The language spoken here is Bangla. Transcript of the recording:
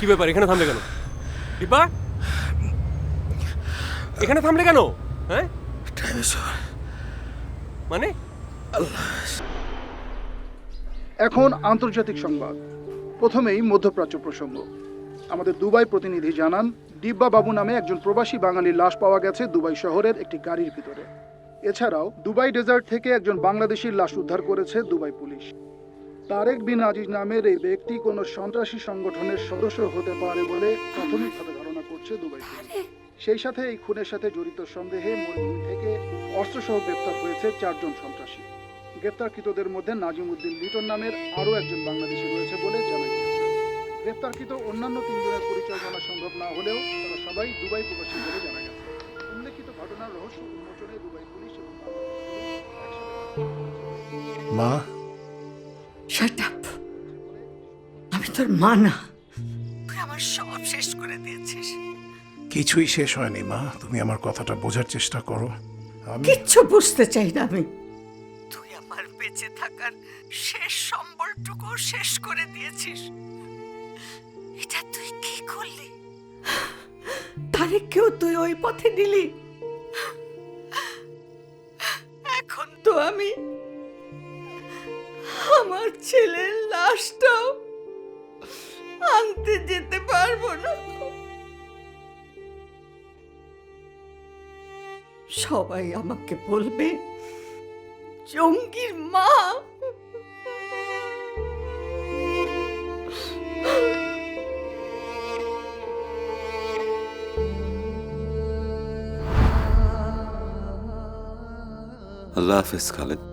কি ব্যাপার? এখানে থামলে কেন? দীপা? এখানে থামলে কেন? হ্যাঁ? মানে? এখন আন্তর্জাতিক সংবাদ। প্রথমেই মধ্যপ্রাচ্য প্রসঙ্গ। আমাদের দুবাই প্রতিনিধি জানান ডিব্বা বাবু নামে একজন প্রবাসী বাঙালির লাশ পাওয়া গেছে দুবাই শহরের একটি গাড়ির ভিতরে। এছাড়াও দুবাই ডেজার্ট থেকে একজন বাংলাদেশির লাশ উদ্ধার করেছে দুবাই পুলিশ। তারেক বিন আজিজ নামের এই ব্যক্তি কোনো সন্ত্রাসী সংগঠনের সদস্য হতে পারে বলে প্রাথমিকভাবে ধারণা করছে দুবাই সেই সাথে এই খুনের সাথে জড়িত সন্দেহে মরুভূমি থেকে অস্ত্রসহ গ্রেপ্তার হয়েছে চারজন সন্ত্রাসী। গ্রেপ্তারকৃতদের মধ্যে নাজিম উদ্দিন লিটন নামের আরও একজন বাংলাদেশি রয়েছে বলে জানা গিয়েছে। গ্রেপ্তারকৃত অন্যান্য তিনজনের পরিচয় জানা সম্ভব না হলেও তারা সবাই দুবাই প্রবাসী বলে জানা গেছে। উল্লেখিত ঘটনার রহস্য উন্মোচনে দুবাই পুলিশ এবং মা শাট আপ আমি তোর মা না। তুই আমার সব শেষ করে দিয়েছিস। কিছুই শেষ হয়নি মা। তুমি আমার কথাটা বোঝার চেষ্টা করো। আমি কিচ্ছু বুঝতে চাই না আমি। তুই আমার বেঁচে থাকার শেষ সম্বলটুকু শেষ করে দিয়েছিস। এটা তুই কি করলি? তারেককেও তুই ওই পথে দিলি এখন তো আমি আমার ছেলের লাশটাও আনতে যেতে পারব না। সবাই আমাকে বলবে, জঙ্গির মা! আল্লাহ হাফেজ, খালেদ।